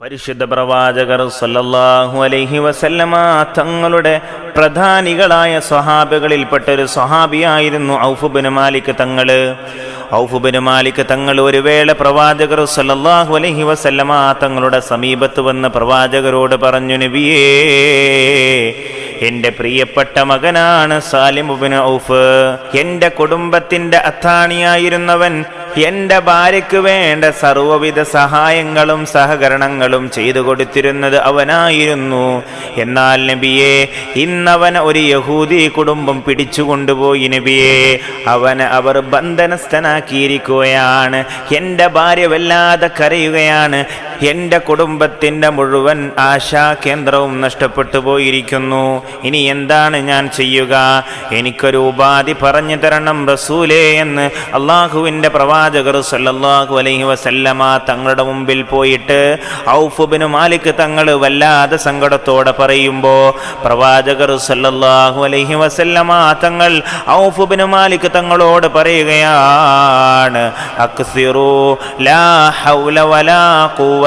പരിശുദ്ധ പ്രവാചകർ സല്ലല്ലാഹു അലൈഹി വസല്ലമ തങ്ങളുടെ പ്രധാനികളായ സ്വഹാബികളിൽപ്പെട്ട ഒരു സ്വഹാബിയായിരുന്നു ഔഫുബിന് മാലിക് തങ്ങൾ. ഔഫുബിന് മാലിക് തങ്ങൾ ഒരു വേള പ്രവാചകർ സല്ലല്ലാഹു അലൈഹി വസല്ലമ തങ്ങളുടെ സമീപത്ത് വന്ന് പ്രവാചകരോട് പറഞ്ഞു നബിയേ എന്റെ പ്രിയപ്പെട്ട മകനാണ് സാലിമുബിന് ഔഫ്. എന്റെ കുടുംബത്തിന്റെ അത്താണിയായിരുന്നവൻ എന്റെ ഭാര്യയ്ക്ക് വേണ്ട സർവവിധ സഹായങ്ങളും സഹകരണങ്ങളും ചെയ്തു കൊടുത്തിരുന്നത് അവനായിരുന്നു. എന്നാൽ നബിയെ ഇന്നവൻ ഒരു യഹൂദി കുടുംബം പിടിച്ചുകൊണ്ടുപോയി നബിയെ. അവന് അവർ ബന്ധനസ്ഥനാക്കിയിരിക്കുകയാണ്. എന്റെ ഭാര്യ വല്ലാതെ കരയുകയാണ്. എന്റെ കുടുംബത്തിന്റെ മുഴുവൻ ആശാ കേന്ദ്രവും നഷ്ടപ്പെട്ടു പോയിരിക്കുന്നു. ഇനി എന്താണ് ഞാൻ ചെയ്യുക? എനിക്കൊരു ഉപാധി പറഞ്ഞു തരണം റസൂലേ എന്ന് അള്ളാഹുവിന്റെ പ്രവാചകർ സല്ലാഹു അലൈഹി വസല്ലമ തങ്ങളുടെ മുമ്പിൽ പോയിട്ട് ഔഫുബിന് മാലിക് തങ്ങൾ വല്ലാതെ സങ്കടത്തോടെ പറയുമ്പോൾ പ്രവാചകർ സല്ലാഹു അലൈഹി വസല്ലമ തങ്ങൾ ഔഫുബിന് മാലിക് തങ്ങളോട് പറയുകയാണ് അക്സിറു ലാ ഹൗല വലാ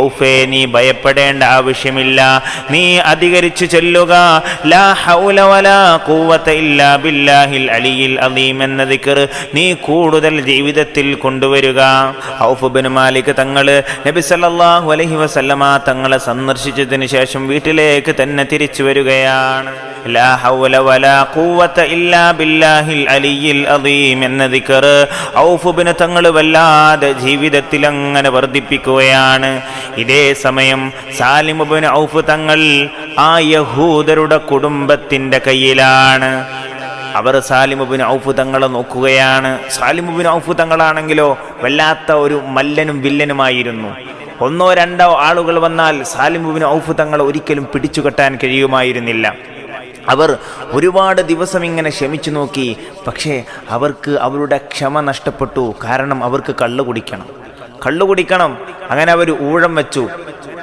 ഔഫേ നീ ഭയപ്പെടേണ്ട ആവശ്യമില്ല. നീ അധികരിച്ചു ചെല്ലുക. ലാ ഹൗല വലാ ഇല്ലാ ബില്ലാഹിൽ അലിയിൽ എന്ന നീ കൂടുതൽ ജീവിതത്തിൽ കൊണ്ടുവരിക. ഔഫ് ബിൻ മാലിക് തങ്ങൾ നബി സല്ലല്ലാഹു അലൈഹി വസല്ലമ തങ്ങളെ സന്ദർശിച്ചതിന് ശേഷം വീട്ടിലേക്ക് തന്നെ തിരിച്ചു വരികയാണ്. ലാ ഹൗല വലാ ഇല്ലാ ബില്ലാഹിൽ അലിയിൽ എന്ന തങ്ങൾ വല്ലാതെ ജീവിതത്തിൽ അങ്ങനെ വർദ്ധിപ്പിക്കുകയാണ്. ഇതേ സമയം സാലിമുബിൻ ഔഫ് തങ്ങൾ ആ യഹൂദരുടെ കുടുംബത്തിന്റെ കയ്യിലാണ്. അവർ സാലിമുബിൻ ഔഫ് തങ്ങളെ നോക്കുകയാണ്. സാലിമുബിൻ ഔഫ് തങ്ങളാണെങ്കിലോ വല്ലാത്ത ഒരു മല്ലനും വില്ലനുമായിരുന്നു. ഒന്നോ രണ്ടോ ആളുകൾ വന്നാൽ സാലിമുബിൻ ഔഫ് തങ്ങളെ ഒരിക്കലും പിടിച്ചുകെട്ടാൻ കഴിയുമായിരുന്നില്ല. അവർ ഒരുപാട് ദിവസം ഇങ്ങനെ ക്ഷമിച്ചു നോക്കി. പക്ഷേ അവർക്ക് അവരുടെ ക്ഷമ നഷ്ടപ്പെട്ടു. കാരണം അവർക്ക് കള്ളു കുടിക്കണം. കള്ളു കുടിക്കണം. അങ്ങനെ അവർ ഊഴം വെച്ചു.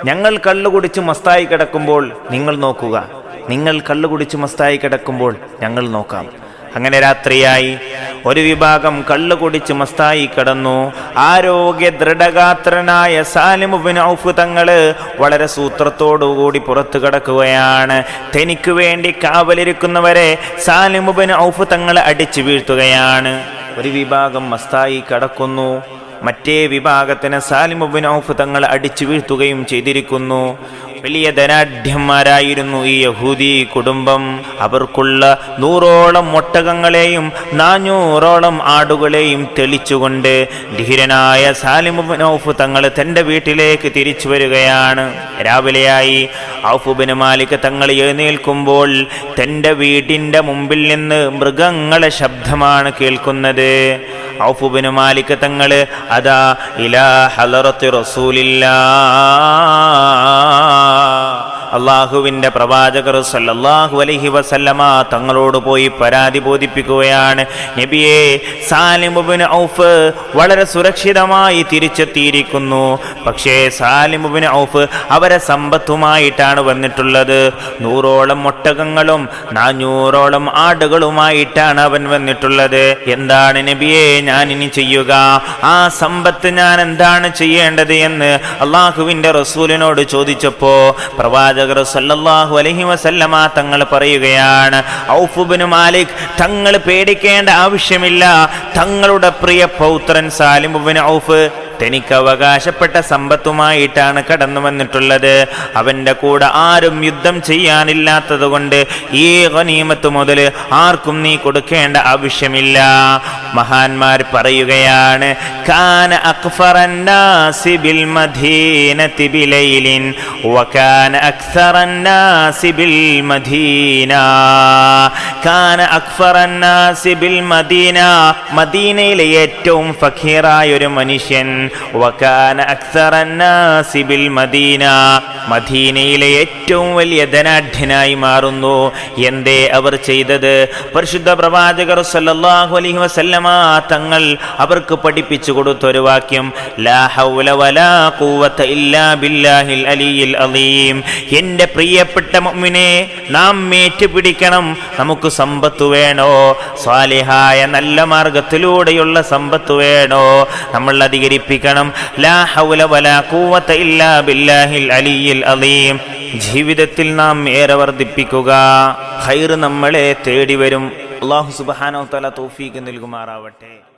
ഞങ്ങൾ കള്ളു കുടിച്ച് മസ്തായി കിടക്കുമ്പോൾ നിങ്ങൾ നോക്കുക. നിങ്ങൾ കള്ളു കുടിച്ച് മസ്തായി കിടക്കുമ്പോൾ ഞങ്ങൾ നോക്കാം. അങ്ങനെ രാത്രിയായി. ഒരു വിഭാഗം കള്ളു കുടിച്ച് മസ്തായി കിടന്നു. ആരോഗ്യ ദൃഢഗാത്രനായ സാലിമുബിൻ ഔഫ് തങ്ങൾ വളരെ സൂത്രത്തോടുകൂടി പുറത്തു കിടക്കുകയാണ്. തനിക്ക് വേണ്ടി കാവലിരിക്കുന്നവരെ സാലിമുബിൻ ഔഫ് തങ്ങളെ അടിച്ചു വീഴ്ത്തുകയാണ്. ഒരു വിഭാഗം മസ്തായി കിടക്കുന്നു. മറ്റേ വിഭാഗത്തിന് സാലിമുബിൻ ഔഫ് തങ്ങൾ അടിച്ചു വീഴ്ത്തുകയും ചെയ്തിരിക്കുന്നു. വലിയ ധനാഢ്യന്മാരായിരുന്നു ഈ യഹൂദി കുടുംബം. അവർക്കുള്ള നൂറോളം ഒട്ടകങ്ങളെയും നാനൂറോളം ആടുകളെയും തെളിച്ചുകൊണ്ട് ധീരനായ സാലിമുബിൻ ഔഫ് തങ്ങൾ തന്റെ വീട്ടിലേക്ക് തിരിച്ചു വരികയാണ്. രാവിലെയായി ഔഫുബിന് മാലിക് തങ്ങൾ എഴുന്നേൽക്കുമ്പോൾ തന്റെ വീടിന്റെ മുമ്പിൽ നിന്ന് മൃഗങ്ങളെ ശബ്ദമാണ് കേൾക്കുന്നത്. ഔഫുബിന് മാലിക് തങ്ങൾ അതാ ഇലാ ഹലറത്ത് റസൂലില്ലാ. അള്ളാഹുവിന്റെ പ്രവാചകർ സല്ലല്ലാഹു അലഹി വസല്ലമ തങ്ങളോട് പോയി പരാതി ബോധിപ്പിക്കുകയാണ്. നബിയെ സാലിമുബിൻ ഔഫ് വളരെ സുരക്ഷിതമായി തിരിച്ചെത്തിയിരിക്കുന്നു. പക്ഷേ സാലിമുബിൻ ഔഫ് അവരെ സമ്പത്തുമായിട്ടാണ് വന്നിട്ടുള്ളത്. നൂറോളം ഒട്ടകങ്ങളും നാനൂറോളം ആടുകളുമായിട്ടാണ് അവൻ വന്നിട്ടുള്ളത്. എന്താണ് നബിയെ ഞാൻ ഇനി ചെയ്യുക? ആ സമ്പത്ത് ഞാൻ എന്താണ് ചെയ്യേണ്ടത് എന്ന് അള്ളാഹുവിന്റെ റസൂലിനോട് ചോദിച്ചപ്പോ പ്രവാചകർ സല്ലല്ലാഹു അലഹി വസല്ലമ തങ്ങൾ പറയുകയാണ് ഔഫുബിന് മാലിക് തങ്ങൾ പേടിക്കേണ്ട ആവശ്യമില്ല തങ്ങളുടെ പ്രിയ പൗത്രൻ സാലിമുബിൻ ഔഫ് തനിക്ക് അവകാശപ്പെട്ട സമ്പത്തുമായിട്ടാണ് കടന്നു വന്നിട്ടുള്ളത്. അവന്റെ കൂടെ ആരും യുദ്ധം ചെയ്യാനില്ലാത്തത് കൊണ്ട് ഈ ഗനീമത്ത് മുതൽ ആർക്കും നീ കൊടുക്കേണ്ട ആവശ്യമില്ല. മഹാന്മാർ പറയുകയാണ് കാന അക്ഫറന്നാസി ബിൽ മദീനതി ബിലൈലിൻ വകാന ബിൽ കാന ബിൽ മദീന മദീനയിലെ ഏറ്റവും ഫഖീറായ ഒരു മനുഷ്യൻ. വകാന അക്സറന്നാസി ബിൽ മദീന മദീനയിലെ ഏറ്റവും വലിയ ധനാഢ്യനായി മാറുന്നു. എന്തേ അവർ ചെയ്തത്? പരിശുദ്ധ പ്രവാചകർ സല്ലല്ലാഹു അലൈഹി വസല്ലമ തങ്ങൾ അവർക്ക് പഠിപ്പിച്ചു കൊടുത്ത ഒരു വാക്യം ലാ ഹൗല വലാ ഖുവത ഇല്ലാ ബില്ലാഹിൽ അലിയിൽ അലീം. എന്റെ പ്രിയപ്പെട്ട മുഅ്മിനെ നാം ഏറ്റുപിടിക്കണം. നമുക്ക് സമ്പത്ത് വേണോ? സ്വാലിഹായ നല്ല മാർഗത്തിലൂടെയുള്ള സമ്പത്ത് വേണോ? നമ്മൾ അധികരിപ്പിക്കണം. ലാ ഹൗല വലാ ഖുവത ഇല്ലാ ബില്ലാഹിൽ അലിയിൽ അലീം. ജീവിതത്തിൽ നാം ഏറെ വർദ്ധിപ്പിക്കുക. ഖൈർ നമ്മളെ തേടി വരും. അള്ളാഹു സുബാനോ തല തോഫീക്ക് നൽകുമാറാവട്ടെ.